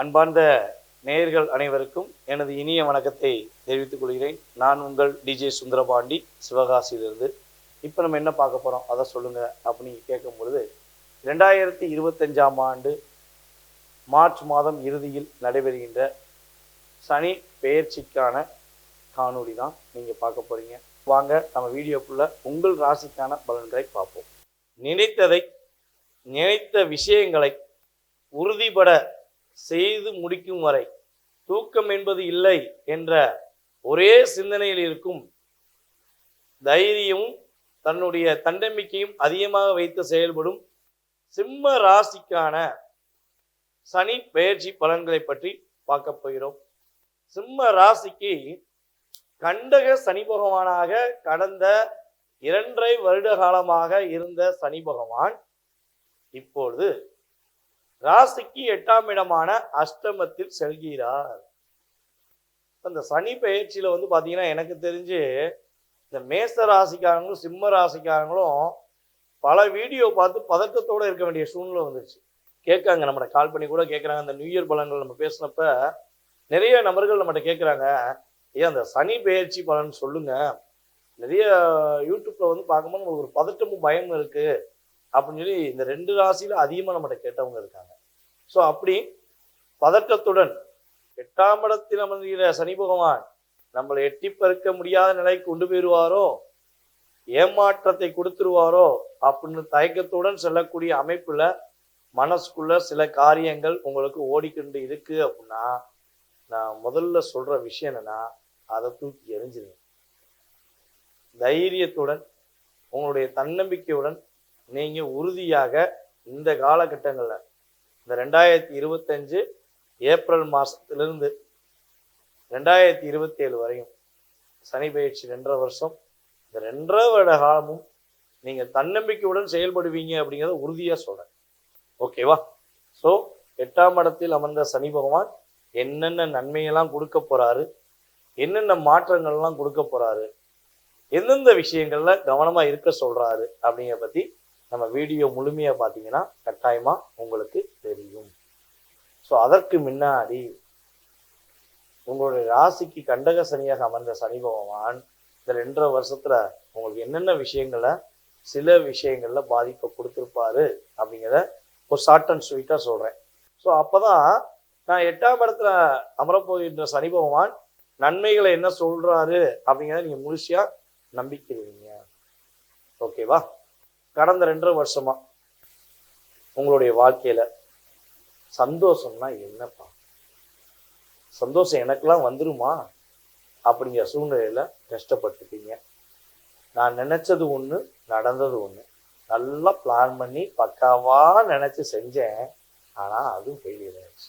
அன்பார்ந்த நேயர்கள் அனைவருக்கும் எனது இனிய வணக்கத்தை தெரிவித்துக் கொள்கிறேன். நான் உங்கள் டிஜே சுந்தரபாண்டி சிவகாசியிலிருந்து. இப்போ நம்ம என்ன பார்க்க போகிறோம் அதை சொல்லுங்கள் அப்படின்னு கேட்கும் பொழுது ரெண்டாயிரத்தி இருபத்தஞ்சாம் ஆண்டு மார்ச் மாதம் இறுதியில் நடைபெறுகின்ற சனி பெயர்ச்சிக்கான காணொளி தான் நீங்கள் பார்க்க போகிறீங்க வாங்க நம்ம வீடியோக்குள்ளே உங்கள் ராசிக்கான பலன்களை பார்ப்போம். நினைத்ததை நினைத்த விஷயங்களை உறுதிபட செய்து முடிக்கும் வரை தூக்கம் என்பது இல்லை என்ற ஒரே சிந்தனையில் இருக்கும் தைரியமும் தன்னுடைய தன்னம்பிக்கையும் அதிகமாக வைத்து செயல்படும் சிம்ம ராசிக்கான சனி பெயர்ச்சி பலன்களை பற்றி பார்க்க போகிறோம். சிம்ம ராசிக்கு கண்டக சனி பகவானாக கடந்த இரண்டரை வருட காலமாக இருந்த சனி பகவான் இப்பொழுது ராசிக்கு எட்டாம் இடமான அஷ்டமத்தில் செல்கிறார். அந்த சனி பயிற்சியில் வந்து பார்த்தீங்கன்னா எனக்கு தெரிஞ்சு இந்த மேச ராசிக்காரங்களும் சிம்ம ராசிக்காரங்களும் பல வீடியோ பார்த்து பதக்கத்தோடு இருக்க வேண்டிய சூழ்நிலை வந்துருச்சு. கேட்காங்க நம்மகிட்ட கால் பண்ணி கூட கேட்குறாங்க. அந்த நியூ இயர் பலன்கள் நம்ம பேசினப்ப நிறைய நபர்கள் நம்மகிட்ட கேட்குறாங்க. ஏன் அந்த சனி பெயர்ச்சி பலன் சொல்லுங்க. நிறைய யூடியூப்பில் வந்து பார்க்கும்போது நம்மளுக்கு ஒரு பதட்டமும் பயமும் இருக்குது அப்படின்னு சொல்லி இந்த ரெண்டு ராசியில அதிகமாக நம்மகிட்ட கேட்டவங்க இருக்காங்க. ஸோ அப்படி பதட்டத்துடன் எட்டாம் இடத்தில் அமர்ந்திருக்கிற சனி பகவான் நம்மளை எட்டி பறக்க முடியாத நிலைக்கு கொண்டு போயிடுவாரோ ஏமாற்றத்தை கொடுத்துருவாரோ அப்படின்னு தயக்கத்துடன் செல்லக்கூடிய அமைப்புல மனசுக்குள்ள சில காரியங்கள் உங்களுக்கு ஓடிக்கொண்டு இருக்கு அப்படின்னா நான் முதல்ல சொல்ற விஷயம் என்னன்னா அதை தூக்கி எறிஞ்சிருங்க. தைரியத்துடன் உங்களுடைய தன்னம்பிக்கையுடன் நீங்கள் உறுதியாக இந்த காலகட்டங்களில் இந்த ரெண்டாயிரத்தி இருபத்தஞ்சு ஏப்ரல் மாதத்துலேருந்து ரெண்டாயிரத்தி இருபத்தி ஏழு வரையும் சனி பயிற்சி ரெண்டரை வருஷம் இந்த ரெண்டரை வருட காலமும் நீங்கள் தன்னம்பிக்கையுடன் செயல்படுவீங்க அப்படிங்கிறத உறுதியாக சொல்கிறேன் ஓகேவா ஸோ எட்டாம் இடத்தில் அமர்ந்த சனி பகவான் என்னென்ன நன்மையெல்லாம் கொடுக்க போகிறாரு என்னென்ன மாற்றங்கள்லாம் கொடுக்க போகிறாரு எந்தெந்த விஷயங்களில் கவனமாக இருக்க சொல்கிறாரு அப்படிங்கிற பற்றி நம்ம வீடியோ முழுமையாக பார்த்தீங்கன்னா கட்டாயமாக உங்களுக்கு தெரியும். ஸோ அதற்கு முன்னாடி உங்களுடைய ராசிக்கு கண்டக சனியாக அமர்ந்த சனி பகவான் இந்த ரெண்டரை வருஷத்துல உங்களுக்கு என்னென்ன விஷயங்களை சில விஷயங்கள்ல பாதிப்பை கொடுத்துருப்பாரு அப்படிங்கிறத ஒரு ஷார்ட் அண்ட் ஸ்வீட்டாக சொல்கிறேன் ஸோ அப்பதான் நான் எட்டாம் இடத்துல அமரப்போகின்ற சனி பகவான் நன்மைகளை என்ன சொல்கிறாரு அப்படிங்கிறத நீங்கள் முழுசியாக நம்பிக்கிறீங்க. ஓகேவா கடந்த ரெண்டரை வருஷமா உங்களுடைய வாழ்க்கையில சந்தோஷம்னா என்னப்பா? சந்தோஷம் எனக்கெல்லாம் வந்துருமா? அப்படிங்கிற சூழ்நிலையில கஷ்டப்பட்டுட்டீங்க. நான் நினைச்சது ஒன்று நடந்தது ஒன்று நல்லா பிளான் பண்ணி பக்காவா நினைச்சு செஞ்சேன். ஆனால் அதுவும் ஃபெயிலியர் ஆயிடுச்சு.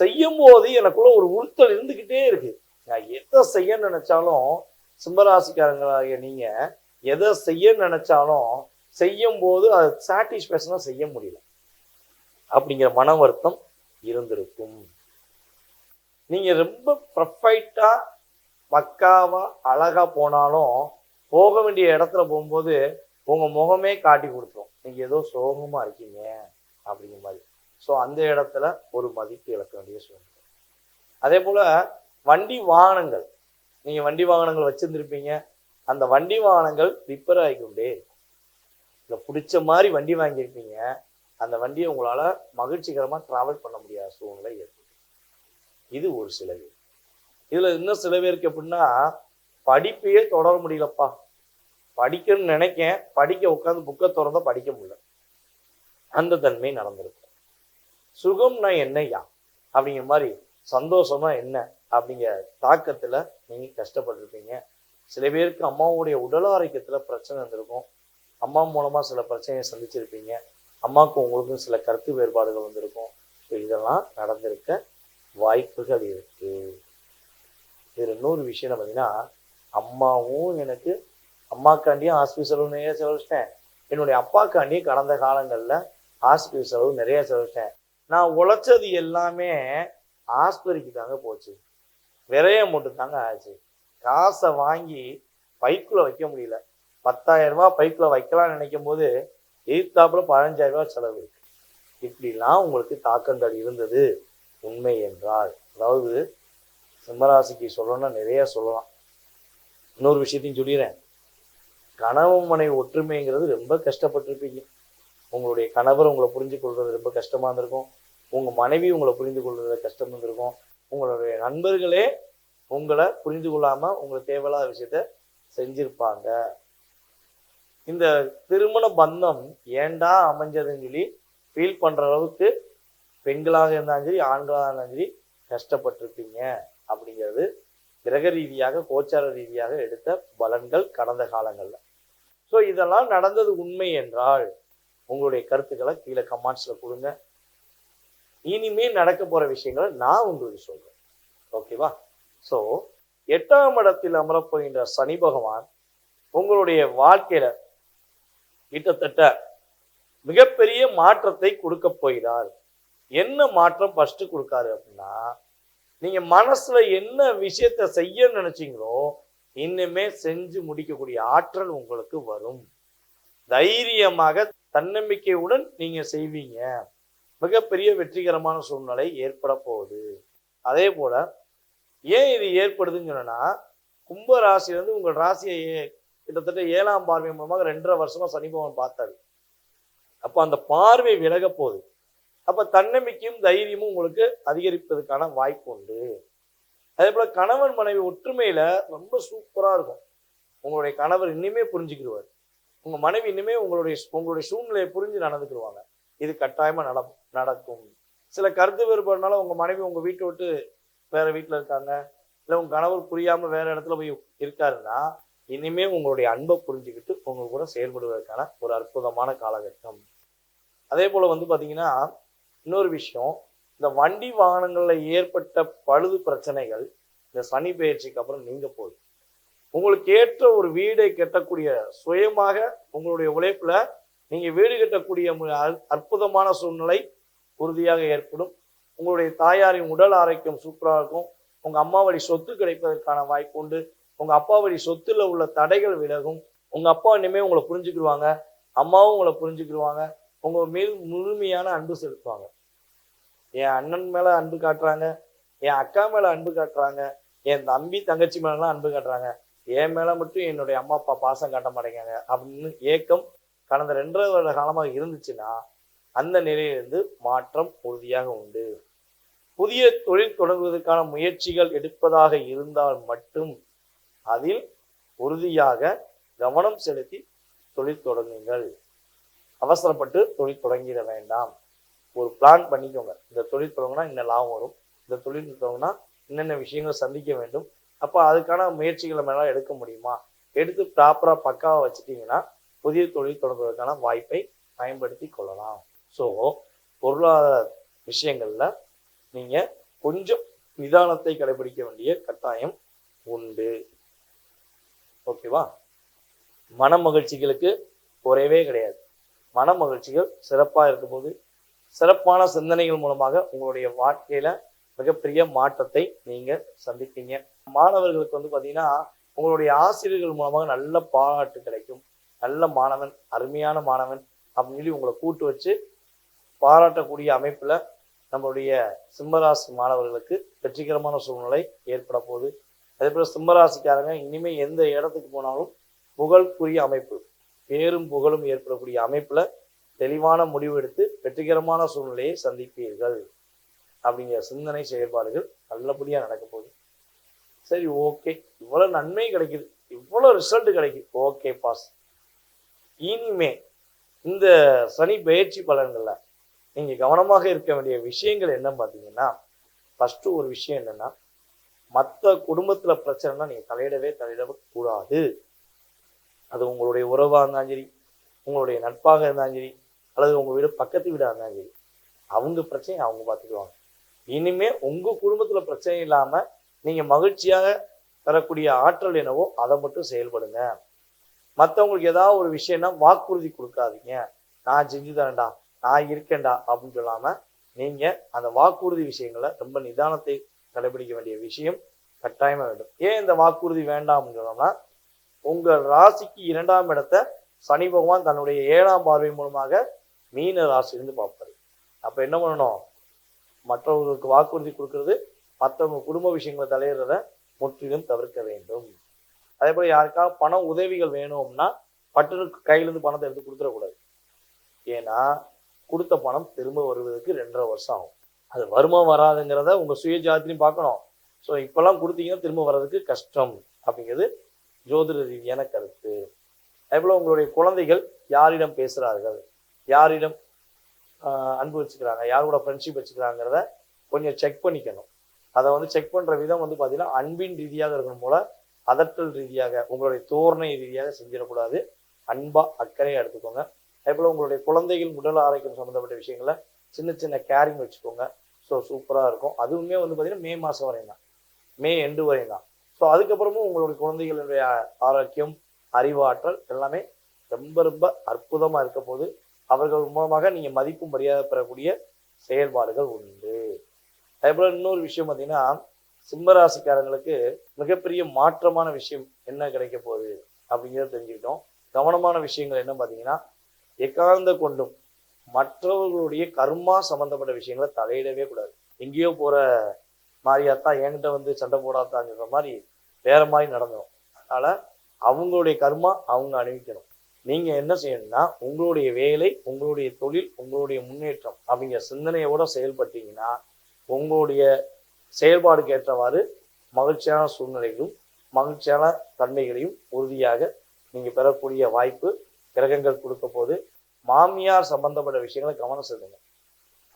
செய்யும் போது எனக்குள்ள ஒரு உறுத்தல் இருந்துக்கிட்டே இருக்கு. நான் எதை செய்ய நினைச்சாலும் சிம்மராசிக்காரங்களாகிய நீங்க எதை செய்ய நினைச்சாலும் செய்யும் போது அது சாட்டிஸ்ஃபேக்ஷனாக செய்ய முடியல. அப்படிங்கிற மன வருத்தம் இருந்திருக்கும். நீங்கள் ரொம்ப ப்ரொஃபைட்டாக பக்காவாக அழகாக போனாலும் போக வேண்டிய இடத்துல போகும்போது உங்கள் முகமே காட்டி கொடுத்துரும். நீங்கள் ஏதோ சோகமாக இருக்கீங்க அப்படிங்கிற மாதிரி. ஸோ அந்த இடத்துல ஒரு மதிப்பு இழக்க வேண்டிய சூழ்நிலை. அதே போல் வண்டி வாகனங்கள். நீங்கள் வண்டி வாகனங்கள் வச்சுருந்துருப்பீங்க. அந்த வண்டி வாகனங்கள் ரிப்பேர் ஆகிக்கொண்டே இருக்கும் பிடிச்ச மாதிரி வண்டி வாங்கியிருப்பீங்க. அந்த வண்டியை உங்களால் மகிழ்ச்சிகரமாக ட்ராவல் பண்ண முடியாத சூழ்நிலை ஏற்படும். இது ஒரு சில பேர். இதில் இன்னும் சில பேருக்கு எப்படின்னா படிப்பையே தொடர முடியலப்பா. படிக்கணும்னு நினைக்கேன். படிக்க உட்காந்து புக்கை திறந்தா படிக்க முடியல. அந்த தன்மை நடந்திருக்கும் சுகம்னா என்னய்யா? அப்படிங்கிற மாதிரி சந்தோஷமா என்ன? அப்படிங்கிற தாக்கத்தில் நீங்கள் கஷ்டப்பட்டிருப்பீங்க. சில பேருக்கு அம்மாவுடைய உடல் ஆரோக்கியத்தில் பிரச்சனை இருந்திருக்கும் அம்மா மூலமாக சில பிரச்சனையை சந்திச்சிருப்பீங்க. அம்மாவுக்கும் உங்களுக்கும் சில கருத்து வேறுபாடுகள் வந்திருக்கும். ஸோ இதெல்லாம் நடந்திருக்க வாய்ப்புகள் இருக்குது இதுல இன்னொரு விஷயம் பார்த்தீங்கன்னா அம்மாவும் எனக்கு அம்மாக்காண்டியும் ஹாஸ்பிட்டல் செலவு நிறைய செலவிச்சிட்டேன் என்னுடைய அப்பாக்காண்டியும் கடந்த காலங்களில் ஹாஸ்பிட்டல் செலவு நிறைய செலவிச்சிட்டேன் நான் உழைச்சது எல்லாமே ஆஸ்பத்திரிக்கு தாங்க போச்சு. விரைய மட்டும் தாங்க ஆச்சு. காசை வாங்கி பைக்குள்ளே வைக்க முடியல. பத்தாயிரம் ரூபாய் பைக்குள்ள வைக்கலாம்னு நினைக்கும் போது எதிர்த்தாப்புல பதினஞ்சாயிரம் ரூபாய் செலவு இருக்கு. இப்படிலாம் உங்களுக்கு தாக்கங்கள் இருந்தது. உண்மை என்றால். அதாவது சிம்மராசிக்கு சொல்லணும்னா நிறைய சொல்லலாம். இன்னொரு விஷயத்தையும் சொல்லிடுறேன். கணவன் மனைவி ஒற்றுமைங்கிறது ரொம்ப கஷ்டப்பட்டிருப்பீங்க. உங்களுடைய கணவர் உங்களை புரிஞ்சு கொள்வது ரொம்ப கஷ்டமாக இருந்திருக்கும். உங்கள் மனைவி உங்களை புரிந்து கொள்வது கஷ்டம் இருந்திருக்கும். உங்களுடைய நண்பர்களே உங்களை புரிந்து கொள்ளாமல் உங்களுக்கு தேவையில்லாத விஷயத்த செஞ்சிருப்பாங்க. இந்த திருமண பந்தம் ஏண்டா அமைஞ்சதுன்னு சொல்லி ஃபீல் பண்ணுற அளவுக்கு பெண்களாக இருந்தாலும் சரி ஆண்களாக இருந்தாலும் சரி கஷ்டப்பட்டிருப்பீங்க அப்படிங்கிறது கிரக ரீதியாக கோச்சார ரீதியாக எடுத்த பலன்கள் கடந்த காலங்களில். ஸோ இதெல்லாம் நடந்தது உண்மை என்றால் உங்களுடைய கருத்துக்களை கீழே கமெண்ட்ஸில் கொடுங்க. இனிமேல் நடக்க போகிற விஷயங்களை நான் உங்களுக்கு சொல்கிறேன் ஓகேவா ஸோ எட்டாம் இடத்தில் அமரப்போகின்ற சனி பகவான் உங்களுடைய வாழ்க்கையில கிட்டத்தட்ட மிகப்பெரிய மாற்றத்தை கொடுக்க போகிறார். என்ன மாற்றம் ஃபஸ்ட்டு கொடுக்காரு அப்படின்னா நீங்கள் மனசில் என்ன விஷயத்த செய்ய நினச்சிங்களோ இன்னுமே செஞ்சு முடிக்கக்கூடிய ஆற்றல் உங்களுக்கு வரும். தைரியமாக தன்னம்பிக்கையுடன் நீங்கள் செய்வீங்க. மிகப்பெரிய வெற்றிகரமான சூழ்நிலை ஏற்பட போகுது. அதே போல் ஏன் இது ஏற்படுதுன்னு சொன்னா கும்ப ராசியிலிருந்து உங்கள் ராசியை ஏ- கிட்டத்தட்ட ஏழாம் பார்வை மூலமாக ரெண்டரை வருஷமா சனி பகவான் பார்த்தாரு. அப்போ அந்த பார்வை விலக போகுது. அப்போ தன்னம்பிக்கையும் தைரியமும் உங்களுக்கு அதிகரிப்பதற்கான வாய்ப்பு உண்டு. அதே போல் கணவன் மனைவி ஒற்றுமையில் ரொம்ப சூப்பராக இருக்கும். உங்களுடைய கணவர் இன்னுமே புரிஞ்சுக்கிடுவார். உங்கள் மனைவி இனிமே உங்களுடைய உங்களுடைய சூழ்நிலையை புரிஞ்சு நடந்துக்கிடுவாங்க. இது கட்டாயமாக நட நடக்கும். சில கருத்து வேறுபாடுனால உங்கள் மனைவி உங்கள் வீட்டை விட்டு வேறு வீட்டில் இருக்காங்க. இல்லை உங்கள் கணவர் புரியாமல் வேறு இடத்துல போய் இருக்காருன்னா இனிமே உங்களுடைய அன்பை புரிஞ்சுக்கிட்டு உங்க கூட செயல்படுவதற்கான ஒரு அற்புதமான காலகட்டம். அதே போல வந்து பார்த்தீங்கன்னா இன்னொரு விஷயம் இந்த வண்டி வாகனங்களில் ஏற்பட்ட பழுது பிரச்சனைகள் இந்த சனி பயிற்சிக்கு அப்புறம் நீங்க போகுது உங்களுக்கு ஏற்ற ஒரு வீடை கட்டக்கூடிய சுயமாக உங்களுடைய உழைப்புல நீங்க வீடு கட்டக்கூடிய மு- அற்புதமான சூழ்நிலை உறுதியாக ஏற்படும். உங்களுடைய தாயாரின் உடல் ஆரோக்கியம் சூப்பராக இருக்கும். உங்க அம்மா வழி சொத்து கிடைப்பதற்கான வாய்ப்பு உண்டு. உங்கள் அப்பா வழி சொத்துல உள்ள தடைகள் விலகும். உங்கள் அப்பா இனிமேல் உங்களை புரிஞ்சுக்கிடுவாங்க அம்மாவும் உங்களை புரிஞ்சுக்கிடுவாங்க உங்கள் மேல் முழுமையான அன்பு செலுத்துவாங்க. என் அண்ணன் மேலே அன்பு காட்டுறாங்க. என் அக்கா மேலே அன்பு காட்டுறாங்க. என் தம்பி தங்கச்சி மேலாம் அன்பு காட்டுறாங்க. என் மேலே மட்டும் என்னுடைய அம்மா அப்பா பாசம் காட்ட மாட்டேங்கிறாங்க. அப்படின்னு ஏக்கம் கடந்த ரெண்டரை வருட காலமாக இருந்துச்சுன்னா அந்த நிலையிலிருந்து மாற்றம் உறுதியாக உண்டு. புதிய தொழில் தொடங்குவதற்கான முயற்சிகள் எடுப்பதாக இருந்தால் மட்டும் அதில் உறுதியாக கவனம் செலுத்தி தொழில் தொடங்குங்கள். அவசரப்பட்டு தொழில் தொடங்கிட வேண்டாம். ஒரு பிளான் பண்ணிக்கோங்க. இந்த தொழில் தொடங்கினா இன்ன லாபம் வரும். இந்த தொழில் தொடங்கினா என்னென்ன விஷயங்கள் சந்திக்க வேண்டும். அப்போ அதுக்கான முயற்சிகளை மேலே எடுக்க முடியுமா? எடுத்து ப்ராப்பராக பக்காவாக வச்சுட்டிங்கன்னா புதிய தொழில் தொடங்குவதற்கான வாய்ப்பை பயன்படுத்தி கொள்ளலாம். ஸோ பொருளாதார விஷயங்களில் நீங்கள் கொஞ்சம் நிதானத்தை கடைபிடிக்க வேண்டிய கட்டாயம் உண்டு. ஓகேவா? மன மகிழ்ச்சிகளுக்கு குறைவே கிடையாது. மன மகிழ்ச்சிகள் சிறப்பா இருக்கும்போது சிறப்பான சிந்தனைகள் மூலமாக உங்களுடைய வாழ்க்கையில மிகப்பெரிய மாற்றத்தை நீங்க சந்திப்பீங்க. மாணவர்களுக்கு வந்து பார்த்தீங்கன்னா உங்களுடைய ஆசிரியர்கள் மூலமாக நல்ல பாராட்டு கிடைக்கும். நல்ல மாணவன் அருமையான மாணவன் அப்படின்னு சொல்லி உங்களை கூட்டு வச்சு பாராட்டக்கூடிய அமைப்புல நம்மளுடைய சிம்மராசி மாணவர்களுக்கு வெற்றிகரமான சூழ்நிலை ஏற்பட போகுது அதே போல் சிம்மராசிக்காரங்க இனிமே எந்த இடத்துக்கு போனாலும் புகழ்க்குரிய அமைப்பு. பேரும் புகழும் ஏற்படக்கூடிய அமைப்பில் தெளிவான முடிவு எடுத்து வெற்றிகரமான சூழ்நிலையை சந்திப்பீர்கள். அப்படிங்கிற சிந்தனை செயல்பாடுகள் நல்லபடியாக நடக்க போகுது. சரி ஓகே. இவ்வளோ நன்மை கிடைக்குது. இவ்வளோ ரிசல்ட் கிடைக்குது. ஓகே பாஸ் இனிமே இந்த சனி பயிற்சி பலன்களில் நீங்கள் கவனமாக இருக்க வேண்டிய விஷயங்கள் என்ன பார்த்தீங்கன்னா ஃபஸ்ட்டு ஒரு விஷயம் என்னன்னா மற்ற குடும்பத்தில் பிரச்சனைனா நீங்கள் தலையிடவே தலையிடவே கூடாது. அது உங்களுடைய உறவாக இருந்தாலும் சரி உங்களுடைய நட்பாக இருந்தாலும் சரி அல்லது உங்கள் வீடு பக்கத்து வீடாக இருந்தாலும் சரி அவங்க பிரச்சனையை அவங்க பார்த்துக்குவாங்க. இனிமே உங்கள் குடும்பத்தில் பிரச்சனை இல்லாமல் நீங்கள் மகிழ்ச்சியாக தரக்கூடிய ஆற்றல் என்னவோ அதை மட்டும் செயல்படுங்க. மற்றவங்களுக்கு ஏதாவது ஒரு விஷயம்னா வாக்குறுதி கொடுக்காதீங்க. நான் செஞ்சு தரேன்டா நான் இருக்கேன்டா அப்படின்னு சொல்லாமல் நீங்கள் அந்த வாக்குறுதி விஷயங்களை ரொம்ப நிதானத்தை கடைபிடிக்க வேண்டிய விஷயம் கட்டாயமாக வேண்டும். ஏன் இந்த வாக்குறுதி வேண்டாம்னு சொன்னோம்னா உங்கள் ராசிக்கு இரண்டாம் இடத்தை சனி பகவான் தன்னுடைய ஏழாம் பார்வை மூலமாக மீன ராசிலிருந்து பார்ப்பாரு. அப்போ என்ன பண்ணணும்? மற்றவர்களுக்கு வாக்குறுதி கொடுக்கறது மற்றவங்க குடும்ப விஷயங்களை தலையிடுறத முற்றிலும் தவிர்க்க வேண்டும். அதே போல் யாருக்காவது பண உதவிகள் வேணும்னா பட்டுனு கையிலேருந்து பணத்தை எடுத்து கொடுத்துடக்கூடாது. ஏன்னா கொடுத்த பணம் திரும்ப வருவதற்கு ரெண்டரை வருஷம் ஆகும். அது வருமா வராதுங்கிறத உங்க சுய ஜாத்திலையும் பார்க்கணும். ஸோ இப்பெல்லாம் கொடுத்தீங்கன்னா திரும்ப வர்றதுக்கு கஷ்டம் அப்படிங்கிறது ஜோதிட ரீதியான கருத்து. அதே போல உங்களுடைய குழந்தைகள் யாரிடம் பேசுகிறார்கள் யாரிடம் ஆஹ், அன்பு வச்சுக்கிறாங்க? யார் கூட ஃப்ரெண்ட்ஷிப் வச்சுக்கிறாங்கிறத கொஞ்சம் செக் பண்ணிக்கணும். அதை வந்து செக் பண்ணுற விதம் வந்து பார்த்தீங்கன்னா அன்பின் ரீதியாக இருக்கணும் போல அதட்டல் ரீதியாக உங்களுடைய தோரணை ரீதியாக செஞ்சிடக்கூடாது. அன்பாக அக்கறையாக எடுத்துக்கோங்க. அதே போல் உங்களுடைய குழந்தைகள் உடல் ஆரோக்கியம் சம்மந்தப்பட்ட விஷயங்களை சின்ன சின்ன கேரிங் வச்சுக்கோங்க. ஸோ சூப்பராக இருக்கும். அதுவுமே வந்து பார்த்திங்கன்னா மே மாதம் வரையும் தான் மே எண்டு வரையும் தான் ஸோ அதுக்கப்புறமும் உங்களுடைய குழந்தைகளுடைய ஆரோக்கியம் அறிவாற்றல் எல்லாமே ரொம்ப ரொம்ப அற்புதமாக இருக்க போது அவர்கள் மூலமாக நீங்கள் மதிப்பு மரியாதை பெறக்கூடிய செயல்பாடுகள் உண்டு. அதே போல் இன்னொரு விஷயம் பார்த்தீங்கன்னா சிம்மராசிக்காரங்களுக்கு மிகப்பெரிய மாற்றமான விஷயம் என்ன கிடைக்க போகுது அப்படிங்கிறத தெரிஞ்சுக்கிட்டோம். கவனமான விஷயங்கள் என்ன பார்த்தீங்கன்னா எக்காந்த கொண்டும் மற்றவர்களுடைய கர்மா சம்பந்தப்பட்ட விஷயங்களை தலையிடவே கூடாது. எங்கேயோ போகிற மாதிரியாத்தான் என்கிட்ட வந்து சண்டை போடாதாங்கிற மாதிரி வேற மாதிரி நடந்துடும் அதனால் அவங்களுடைய கர்மா அவங்க அணிவிக்கணும். நீங்கள் என்ன செய்யணும்னா உங்களுடைய வேலை உங்களுடைய தொழில் உங்களுடைய முன்னேற்றம் அப்படிங்கிற சிந்தனையோட செயல்பட்டீங்கன்னா உங்களுடைய செயல்பாடுக்கு ஏற்றவாறு மகிழ்ச்சியான சூழ்நிலைகளும் மகிழ்ச்சியான தன்மைகளையும் உறுதியாக நீங்கள் பெறக்கூடிய வாய்ப்பு கிரகங்கள் கொடுக்க போது மாமியார் சம்பந்தப்பட்ட விஷயங்களை கவனம் செலுத்துங்க.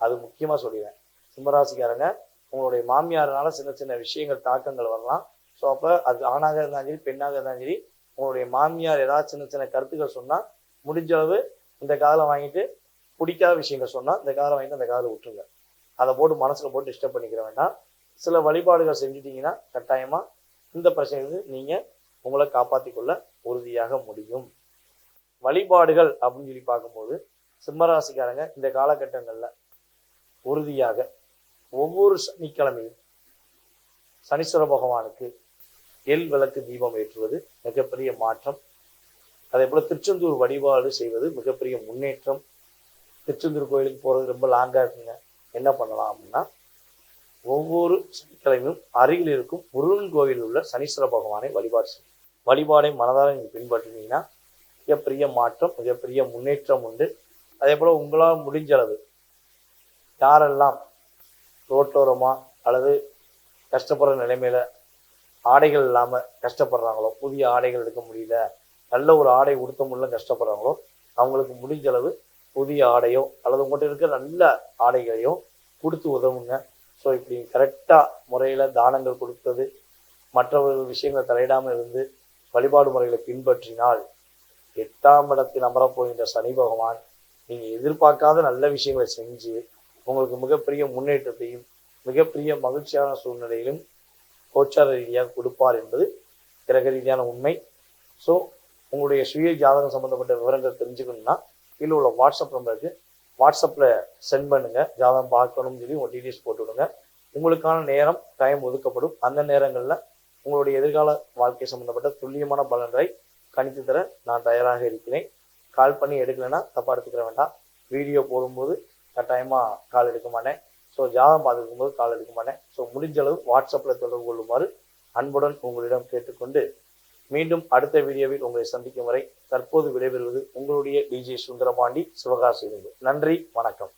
அது முக்கியமாக சொல்லிடுவேன் சிம்மராசிக்காரங்க உங்களுடைய மாமியாரனால சின்ன சின்ன விஷயங்கள் தாக்கங்கள் வரலாம். ஸோ அப்போ அது ஆணாக இருந்தாலும் சரி பெண்ணாக இருந்தாலும் சரி உங்களுடைய மாமியார் ஏதாவது சின்ன சின்ன கருத்துக்கள் சொன்னால் முடிஞ்ச அளவு இந்த காதில் வாங்கிட்டு பிடிக்காத விஷயங்கள் சொன்னால் இந்த காதில் வாங்கிட்டு அந்த காதில் விட்டுருங்க. அதை போட்டு மனசில் போட்டு டிஸ்டர்ப் பண்ணிக்கிற வேண்டாம். சில வழிபாடுகள் செஞ்சுட்டிங்கன்னா கட்டாயமாக இந்த பிரச்சனைக்கு நீங்கள் உங்களை காப்பாற்றிக்கொள்ள உறுதியாக முடியும். வழிபாடுகள் அப்படின்னு சொல்லி பார்க்கும்போது சிம்மராசிக்காரங்க இந்த காலகட்டங்களில் உறுதியாக ஒவ்வொரு சனிக்கிழமையும் சனீஸ்வர பகவானுக்கு எல் விளக்கு தீபம் ஏற்றுவது மிகப்பெரிய மாற்றம். அதே போல் திருச்செந்தூர் வழிபாடு செய்வது மிகப்பெரிய முன்னேற்றம். திருச்செந்தூர் கோயிலுக்கு போகிறது ரொம்ப லாங்காக இருக்குங்க. என்ன பண்ணலாம் அப்படின்னா ஒவ்வொரு சனிக்கிழமையும் அருகில் இருக்கும் முருகன் கோவில் உள்ள சனீஸ்வர பகவானை வழிபாடு செய்யும் வழிபாடை மனதார நீங்கள் பின்பற்றினீங்கன்னா மிகப்பெரிய மாற்றம் மிகப்பெரிய முன்னேற்றம் உண்டு. அதே போல் உங்களால் முடிஞ்ச அளவு யாரெல்லாம் ரோட்டோரமாக அல்லது கஷ்டப்படுற நிலைமையில் ஆடைகள் இல்லாமல் கஷ்டப்படுறாங்களோ புதிய ஆடைகள் எடுக்க முடியல நல்ல ஒரு ஆடை உடுத்த முடியல கஷ்டப்படுறாங்களோ அவங்களுக்கு முடிஞ்ச அளவு புதிய ஆடையோ அல்லது உங்கள்கிட்ட இருக்கிற நல்ல ஆடைகளையோ கொடுத்து உதவுங்க. ஸோ இப்படி கரெக்டாக முறையில் தானங்கள் கொடுத்தது மற்றவர்கள் விஷயங்களை தலையிடாமல் இருந்து வழிபாடு முறைகளை பின்பற்றினால் எட்டாம் இடத்தில் அமரப்போகின்ற சனி பகவான் நீங்கள் எதிர்பார்க்காத நல்ல விஷயங்களை செஞ்சு உங்களுக்கு மிகப்பெரிய முன்னேற்றத்தையும் மிகப்பெரிய மகிழ்ச்சியான சூழ்நிலையிலும் கோச்சார ரீதியாக கொடுப்பார் என்பது கிரக ரீதியான உண்மை. ஸோ உங்களுடைய சுய ஜாதகம் சம்மந்தப்பட்ட விவரங்கள் தெரிஞ்சுக்கணும்னா கீழே உள்ள வாட்ஸ்அப் நம்பருக்கு வாட்ஸ்அப்பில் சென்ட் பண்ணுங்கள் ஜாதகம் பார்க்கணும்னு சொல்லி உங்கள் டீட்டெயில்ஸ் போட்டு விடுங்க உங்களுக்கான நேரம் டைம் ஒதுக்கப்படும். அந்த நேரங்களில் உங்களுடைய எதிர்கால வாழ்க்கை சம்மந்தப்பட்ட துல்லியமான பலன்களை கணித்து தர நான் தயாராக இருக்கிறேன். கால் பண்ணி எடுக்கலைன்னா தப்பாக எடுத்துக்கிற வேண்டாம். வீடியோ போடும்போது கட்டாயமாக கால் எடுக்க மாட்டேன். ஸோ ஜாதகம் பார்த்துக்கும் போது கால் எடுக்க மாட்டேன். ஸோ முடிஞ்ச அளவு வாட்ஸ்அப்பில் தொடர்பு கொள்ளுமாறு அன்புடன் உங்களிடம் கேட்டுக்கொண்டு மீண்டும் அடுத்த வீடியோவில் உங்களை சந்திக்கும் வரை தற்போது விடைபெறுவது உங்களுடைய டிஜே சுந்தரபாண்டி சிவகாசியிலிருந்து. நன்றி வணக்கம்.